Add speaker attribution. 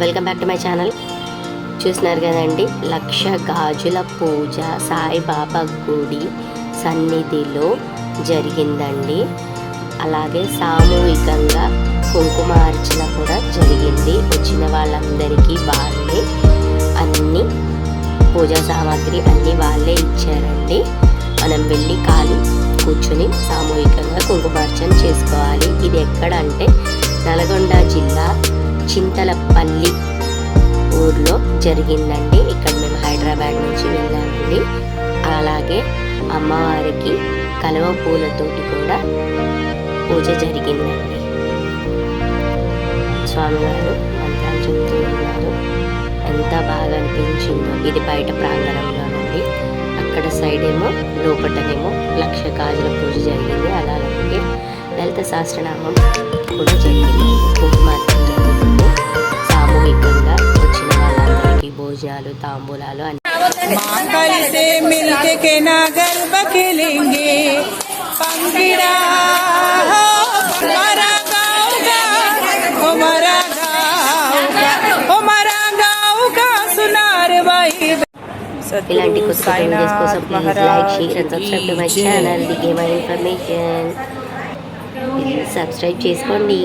Speaker 1: Welcome back to my channel చూసినారు కదండి లక్ష గాజుల పూజ సాయిబాబా గుడి సన్నిధిలో జరిగిందండి. అలాగే సామూహికంగా కుంకుమార్చన కూడా జరిగింది. వచ్చిన వాళ్ళందరికీ వాళ్ళే అన్ని పూజా సామాగ్రి అన్నీ వాళ్ళే ఇచ్చారండి. మనం వెళ్ళి కాలి కూర్చొని సామూహికంగా కుంకుమార్చన చేసుకోవాలి. ఇది ఎక్కడ అంటే నల్గొండ జిల్లా చింతలపల్లి ఊర్లో జరిగిందండి. ఇక్కడ మేము హైదరాబాద్ నుంచి వెళ్ళామండి. అలాగే అమ్మవారికి కలవ పూలతోటి కూడా పూజ జరిగిందండి. స్వామివారు మంత్రాలు చెప్తూ ఉన్నారు. ఎంత బాగా అనిపించిందో. ఇది బయట ప్రాంగణంలోనండి. అక్కడ సైడ్ ఏమో లోపటనేమో లక్ష గాజుల పూజ జరిగింది. అలాగే లలిత సహస్రనామం కూడా జరిగింది. నైవేద్యాలు తాంబూలాలు అన్ని ఇలాంటి కొత్త కొత్త వీడియోస్ కోసం please like share and subscribe to my channel the gamer information subscribe చేసుకోండి